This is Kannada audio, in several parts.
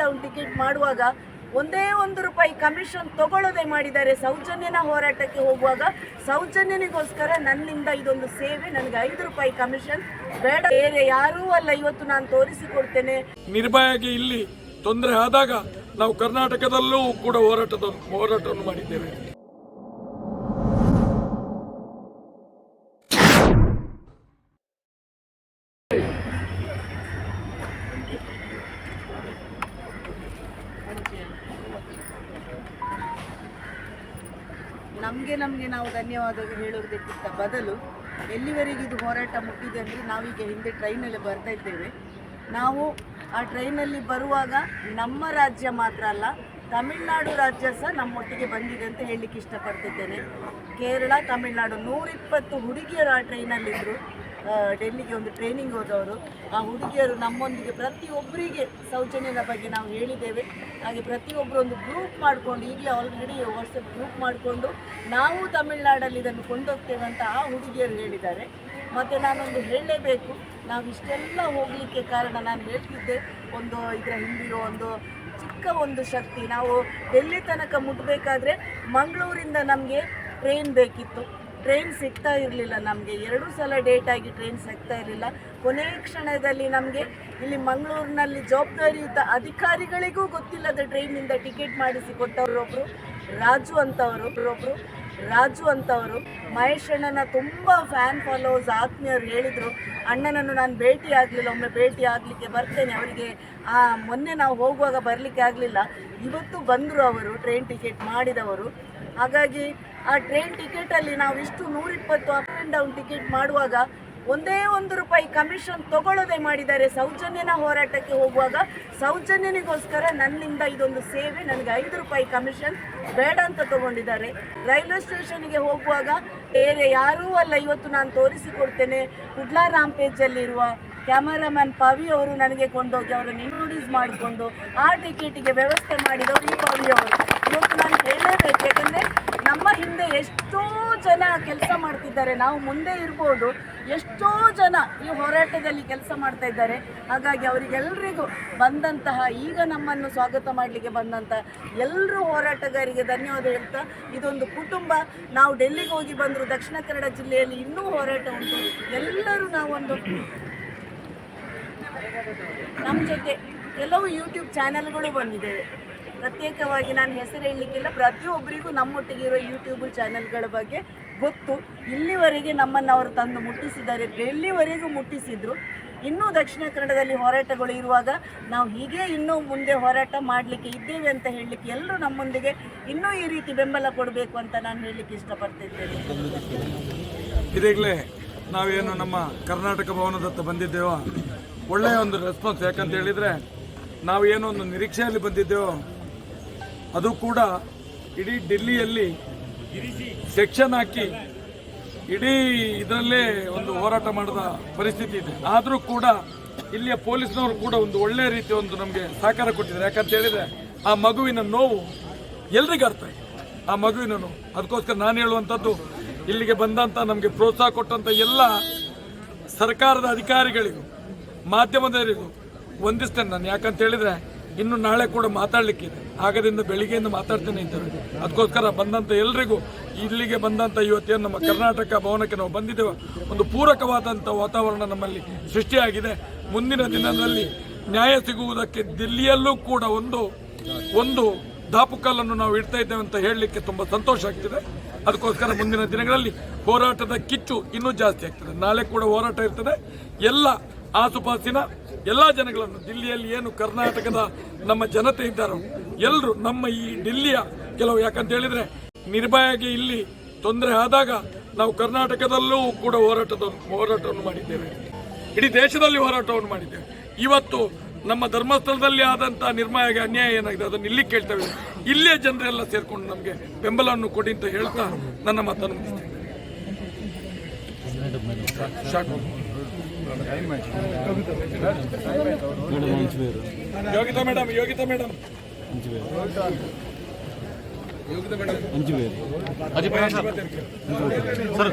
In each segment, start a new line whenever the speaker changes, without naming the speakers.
ಡೌನ್ ಟಿಕೆಟ್ ಮಾಡುವಾಗ ಒಂದೇ ಒಂದು ರೂಪಾಯಿ ಕಮಿಷನ್ ತಗೊಳ್ಳೋದೇ ಮಾಡಿದ್ದಾರೆ. ಸೌಜನ್ಯನ ಹೋರಾಟಕ್ಕೆ ಹೋಗುವಾಗ ಸೌಜನ್ಯನಿಗೋಸ್ಕರ ನನ್ನಿಂದ ಇದೊಂದು ಸೇವೆ, ನನಗೆ ಐದು ರೂಪಾಯಿ ಕಮಿಷನ್ ಬೇಡ. ಬೇರೆ ಯಾರೂ ಅಲ್ಲ, ಇವತ್ತು ನಾನು ತೋರಿಸಿಕೊಡ್ತೇನೆ.
ನಿರ್ಭಯಾಗಿ ಇಲ್ಲಿ ತೊಂದರೆ ಆದಾಗ ನಾವು ಕರ್ನಾಟಕದಲ್ಲೂ ಕೂಡ ಹೋರಾಟದ ಹೋರಾಟವನ್ನು ಮಾಡಿದ್ದೇವೆ.
ನಮಗೆ ನಮಗೆ ನಾವು ಧನ್ಯವಾದ ಹೇಳೋದಕ್ಕಿಂತ ಬದಲು ಎಲ್ಲಿವರೆಗೆ ಇದು ಹೋರಾಟ ಮುಟ್ಟಿದೆ ಅಂದರೆ ನಾವೀಗ ಹಿಂದೆ ಟ್ರೈನಲ್ಲಿ ಬರ್ತಾ ಇದ್ದೇವೆ. ನಾವು ಆ ಟ್ರೈನಲ್ಲಿ ಬರುವಾಗ ನಮ್ಮ ರಾಜ್ಯ ಮಾತ್ರ ಅಲ್ಲ, ತಮಿಳುನಾಡು ರಾಜ್ಯ ಸಹ ನಮ್ಮೊಟ್ಟಿಗೆ ಬಂದಿದೆ ಅಂತ ಹೇಳಲಿಕ್ಕೆ ಇಷ್ಟಪಡ್ತಿದ್ದೇನೆ. ಕೇರಳ, ತಮಿಳುನಾಡು ನೂರಿಪ್ಪತ್ತು ಹುಡುಗಿಯರು ಆ ಟ್ರೈನಲ್ಲಿದ್ದರು ಡೆಲ್ಲಿಗೆ ಒಂದು ಟ್ರೈನಿಂಗ್ ಹೋದವರು. ಆ ಹುಡುಗಿಯರು ನಮ್ಮೊಂದಿಗೆ ಪ್ರತಿಯೊಬ್ಬರಿಗೆ ಸೌಜನ್ಯದ ಬಗ್ಗೆ ನಾವು ಹೇಳಿದ್ದೇವೆ. ಹಾಗೆ ಪ್ರತಿಯೊಬ್ಬರು ಒಂದು ಗ್ರೂಪ್ ಮಾಡಿಕೊಂಡು, ಈಗಲೇ ಆಲ್ರೆಡಿ ವಾಟ್ಸಪ್ ಗ್ರೂಪ್ ಮಾಡಿಕೊಂಡು ನಾವು ತಮಿಳುನಾಡಲ್ಲಿ ಇದನ್ನು ಕೊಂಡೋಗ್ತೇವೆ ಅಂತ ಆ ಹುಡುಗಿಯರು ಹೇಳಿದ್ದಾರೆ. ಮತ್ತು ನಾನೊಂದು ಹೇಳಲೇಬೇಕು. ನಾವು ಇಷ್ಟೆಲ್ಲ ಹೋಗಲಿಕ್ಕೆ ಕಾರಣ ನಾನು ಹೇಳ್ತಿದ್ದೆ. ಒಂದು ಇದರ ಹಿಂದಿರೋ ಒಂದು ಚಿಕ್ಕ ಒಂದು ಶಕ್ತಿ. ನಾವು ಡೆಲ್ಲಿ ತನಕ ಮುಟ್ಟಬೇಕಾದ್ರೆ ಮಂಗಳೂರಿಂದ ನಮಗೆ ಟ್ರೈನ್ ಬೇಕಿತ್ತು. ಟ್ರೈನ್ ಸಿಗ್ತಾ ಇರಲಿಲ್ಲ ನಮಗೆ. ಎರಡು ಸಲ ಡೇಟ್ ಆಗಿ ಟ್ರೈನ್ ಸಿಗ್ತಾ ಇರಲಿಲ್ಲ. ಕೊನೆಯ ಕ್ಷಣದಲ್ಲಿ ನಮಗೆ ಇಲ್ಲಿ ಮಂಗಳೂರಿನಲ್ಲಿ ಜವಾಬ್ದಾರಿಯುತ ಅಧಿಕಾರಿಗಳಿಗೂ ಗೊತ್ತಿಲ್ಲದ ಟ್ರೈನಿಂದ ಟಿಕೆಟ್ ಮಾಡಿಸಿ ಕೊಟ್ಟವರೊಬ್ಬರು ರಾಜು ಅಂತವರು ಒಬ್ಬರು ರಾಜು ಅಂತವರು. ಮಹೇಶ್ ಅಣ್ಣನ ತುಂಬ ಫ್ಯಾನ್ ಫಾಲೋವರ್ಸ್ ಆತ್ಮೀಯರು ಹೇಳಿದರು, ಅಣ್ಣನನ್ನು ನಾನು ಭೇಟಿ ಆಗಲಿಲ್ಲ, ಒಮ್ಮೆ ಭೇಟಿ ಆಗಲಿಕ್ಕೆ ಬರ್ತೇನೆ ಅವರಿಗೆ. ಆ, ಮೊನ್ನೆ ನಾವು ಹೋಗುವಾಗ ಬರಲಿಕ್ಕೆ ಆಗಲಿಲ್ಲ. ಇವತ್ತು ಬಂದರು ಅವರು, ಟ್ರೈನ್ ಟಿಕೆಟ್ ಮಾಡಿದವರು. ಹಾಗಾಗಿ ಆ ಟ್ರೈನ್ ಟಿಕೆಟಲ್ಲಿ ನಾವು ಇಷ್ಟು ನೂರಿಪ್ಪತ್ತು ಅಪ್ ಆ್ಯಂಡ್ ಡೌನ್ ಟಿಕೆಟ್ ಮಾಡುವಾಗ ಒಂದೇ ಒಂದು ರೂಪಾಯಿ ಕಮಿಷನ್ ತಗೊಳ್ಳದೆ ಮಾಡಿದ್ದಾರೆ ಸೌಜನ್ಯನ ಹೋರಾಟಕ್ಕೆ ಹೋಗುವಾಗ ಸೌಜನ್ಯನಿಗೋಸ್ಕರ ನನ್ನಿಂದ ಇದೊಂದು ಸೇವೆ, ನನಗೆ ಐದು ರೂಪಾಯಿ ಕಮಿಷನ್ ಬೇಡ ಅಂತ ತಗೊಂಡಿದ್ದಾರೆ. ರೈಲ್ವೆ ಸ್ಟೇಷನ್ಗೆ ಹೋಗುವಾಗ ಬೇರೆ ಯಾರೂ ಅಲ್ಲ, ಇವತ್ತು ನಾನು ತೋರಿಸಿಕೊಡ್ತೇನೆ. ಕುಡ್ಲಾ ರಾಂಪೇಜಲ್ಲಿರುವ ಕ್ಯಾಮರಾಮನ್ ಪವಿ ಅವರು ನನಗೆ ಕೊಂಡೋಗಿ ಅವರನ್ನು ಇಂಟ್ರೊಡ್ಯೂಸ್ ಮಾಡಿಕೊಂಡು ಆ ಟಿಕೆಟಿಗೆ ವ್ಯವಸ್ಥೆ ಮಾಡಿದವರು ಈ ಪವಿ ಅವರು. ಇವತ್ತು ನಾನು ಹೇಳಬೇಕು, ಯಾಕಂದರೆ ನಮ್ಮ ಹಿಂದೆ ಎಷ್ಟೋ ಜನ ಕೆಲಸ ಮಾಡ್ತಿದ್ದಾರೆ. ನಾವು ಮುಂದೆ ಇರ್ಬೋದು. ಎಷ್ಟೋ ಜನ ಈ ಹೋರಾಟದಲ್ಲಿ ಕೆಲಸ ಮಾಡ್ತಾ ಇದ್ದಾರೆ. ಹಾಗಾಗಿ ಅವರಿಗೆಲ್ಲರಿಗೂ ಬಂದಂತಹ, ಈಗ ನಮ್ಮನ್ನು ಸ್ವಾಗತ ಮಾಡಲಿಕ್ಕೆ ಬಂದಂತಹ ಎಲ್ಲರೂ ಹೋರಾಟಗಾರಿಗೆ ಧನ್ಯವಾದ ಹೇಳ್ತಾ, ಇದೊಂದು ಕುಟುಂಬ. ನಾವು ಡೆಲ್ಲಿಗೆ ಹೋಗಿ ಬಂದರು ದಕ್ಷಿಣ ಕನ್ನಡ ಜಿಲ್ಲೆಯಲ್ಲಿ ಇನ್ನೂ ಹೋರಾಟ ಉಂಟು. ಎಲ್ಲರೂ ನಾವೊಂದು ನಮ್ಮ ಜೊತೆ ಕೆಲವು ಯೂಟ್ಯೂಬ್ ಚಾನೆಲ್ಗಳು ಬಂದಿದ್ದೇವೆ ಪ್ರತ್ಯೇಕವಾಗಿ ನಾನು ಹೆಸರು ಹೇಳಲಿಕ್ಕಿಲ್ಲ, ಪ್ರತಿಯೊಬ್ಬರಿಗೂ ನಮ್ಮೊಟ್ಟಿಗೆ ಇರೋ ಯೂಟ್ಯೂಬ್ ಚಾನೆಲ್ಗಳ ಬಗ್ಗೆ ಗೊತ್ತು. ಇಲ್ಲಿವರೆಗೆ ನಮ್ಮನ್ನು ಅವರು ತಂದು ಮುಟ್ಟಿಸಿದ್ದಾರೆ ಡೆಲ್ಲಿವರೆಗೂ ಮುಟ್ಟಿಸಿದ್ರು, ಇನ್ನೂ ದಕ್ಷಿಣ ಕನ್ನಡದಲ್ಲಿ ಹೋರಾಟಗಳು ಇರುವಾಗ ನಾವು ಹೀಗೆ ಇನ್ನೂ ಮುಂದೆ ಹೋರಾಟ ಮಾಡಲಿಕ್ಕೆ ಇದ್ದೇವೆ ಅಂತ ಹೇಳಲಿಕ್ಕೆ ಎಲ್ಲರೂ ನಮ್ಮೊಂದಿಗೆ ಇನ್ನೂ ಈ ರೀತಿ ಬೆಂಬಲ ಕೊಡಬೇಕು ಅಂತ ನಾನು ಹೇಳಲಿಕ್ಕೆ ಇಷ್ಟಪಡ್ತಿದ್ದೇನೆ.
ಇದೀಗಲೇ ನಾವೇನು ನಮ್ಮ ಕರ್ನಾಟಕ ಭವನದತ್ತ ಬಂದಿದ್ದೇವೋ, ಒಳ್ಳೆಯ ಒಂದು ರೆಸ್ಪಾನ್ಸ್ ಯಾಕಂತ ಹೇಳಿದರೆ ನಾವು ಏನೋ ಒಂದು ನಿರೀಕ್ಷೆಯಲ್ಲಿ ಬಂದಿದ್ದೇವೋ ಅದು ಕೂಡ ಇಡೀ ಡೆಲ್ಲಿಯಲ್ಲಿ ಸೆಕ್ಷನ್ ಹಾಕಿ ಇಡೀ ಇದರಲ್ಲೇ ಒಂದು ಹೋರಾಟ ಮಾಡಿದ ಪರಿಸ್ಥಿತಿ ಇದೆ. ಆದರೂ ಕೂಡ ಇಲ್ಲಿಯ ಪೊಲೀಸ್ನವರು ಕೂಡ ಒಂದು ಒಳ್ಳೆಯ ರೀತಿ ಒಂದು ನಮಗೆ ಸಹಕಾರ ಕೊಟ್ಟಿದ್ದಾರೆ. ಯಾಕಂತ ಹೇಳಿದರೆ ಆ ಮಗುವಿನ ನೋವು ಎಲ್ರಿಗೂ ಅರ್ಥ ಆ ಮಗುವಿನ ನೋವು. ಅದಕ್ಕೋಸ್ಕರ ನಾನು ಹೇಳುವಂಥದ್ದು, ಇಲ್ಲಿಗೆ ಬಂದಂಥ ನಮಗೆ ಪ್ರೋತ್ಸಾಹ ಕೊಟ್ಟಂಥ ಎಲ್ಲ ಸರ್ಕಾರದ ಅಧಿಕಾರಿಗಳಿಗೂ, ಮಾಧ್ಯಮದವರಿಗೂ ವಂದಿಸ್ತೇನೆ ನಾನು. ಯಾಕಂತ ಹೇಳಿದ್ರೆ ಇನ್ನು ನಾಳೆ ಕೂಡ ಮಾತಾಡಲಿಕ್ಕಿದೆ ಆಗದಿಂದ ಬೆಳಿಗ್ಗೆಯಿಂದ ಮಾತಾಡ್ತೇನೆ ಇದ್ದೇವೆ ಅದಕ್ಕೋಸ್ಕರ ಬಂದಂಥ ಎಲ್ರಿಗೂ ಇಲ್ಲಿಗೆ ಬಂದಂಥ ಯುವತಿಯನ್ನು ನಮ್ಮ ಕರ್ನಾಟಕ ಭವನಕ್ಕೆ ನಾವು ಬಂದಿದ್ದೇವೆ. ಒಂದು ಪೂರಕವಾದಂಥ ವಾತಾವರಣ ನಮ್ಮಲ್ಲಿ ಸೃಷ್ಟಿಯಾಗಿದೆ. ಮುಂದಿನ ದಿನದಲ್ಲಿ ನ್ಯಾಯ ಸಿಗುವುದಕ್ಕೆ ದಿಲ್ಲಿಯಲ್ಲೂ ಕೂಡ ಒಂದು ಒಂದು ದಾಪುಕಲ್ಲನ್ನು ನಾವು ಇಡ್ತಾ ಇದ್ದೇವೆ ಅಂತ ಹೇಳಲಿಕ್ಕೆ ತುಂಬ ಸಂತೋಷ ಆಗ್ತಿದೆ. ಅದಕ್ಕೋಸ್ಕರ ಮುಂದಿನ ದಿನಗಳಲ್ಲಿ ಹೋರಾಟದ ಕಿಚ್ಚು ಇನ್ನೂ ಜಾಸ್ತಿ ಆಗ್ತದೆ. ನಾಳೆ ಕೂಡ ಹೋರಾಟ ಇರ್ತದೆ. ಎಲ್ಲ ಆಸುಪಾಸಿನ ಎಲ್ಲ ಜನಗಳನ್ನು ದಿಲ್ಲಿಯಲ್ಲಿ ಏನು ಕರ್ನಾಟಕದ ನಮ್ಮ ಜನತೆ ಇದ್ದಾರೋ ಎಲ್ಲರೂ ನಮ್ಮ ಈ ಡಿಲ್ಲಿಯ ಕೆಲವು ಯಾಕಂತ ಹೇಳಿದ್ರೆ ನಿರ್ಭಯಾಗಿ ಇಲ್ಲಿ ತೊಂದರೆ ಆದಾಗ ನಾವು ಕರ್ನಾಟಕದಲ್ಲೂ ಕೂಡ ಹೋರಾಟದ ಹೋರಾಟವನ್ನು ಮಾಡಿದ್ದೇವೆ. ಇಡೀ ದೇಶದಲ್ಲಿ ಹೋರಾಟವನ್ನು ಮಾಡಿದ್ದೇವೆ. ಇವತ್ತು ನಮ್ಮ ಧರ್ಮಸ್ಥಳದಲ್ಲಿ ಆದಂಥ ನಿರ್ಮಾಯಗೆ ಅನ್ಯಾಯ ಏನಾಗಿದೆ ಅದನ್ನು ಇಲ್ಲಿ ಕೇಳ್ತೇವೆ. ಇಲ್ಲೇ ಜನರೆಲ್ಲ ಸೇರ್ಕೊಂಡು ನಮಗೆ ಬೆಂಬಲವನ್ನು ಕೊಡಿ ಅಂತ ಹೇಳ್ತಾ ನನ್ನ ಮಾತನ್ನು ಮುಗಿಸ್ತೇನೆ. Yogitha madam Yogitha madam Yogitha madam మంచి
పేరు అది
సార్ సార్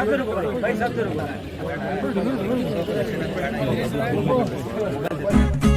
ಬೇಡ ಹೋಗು ಹೋಗು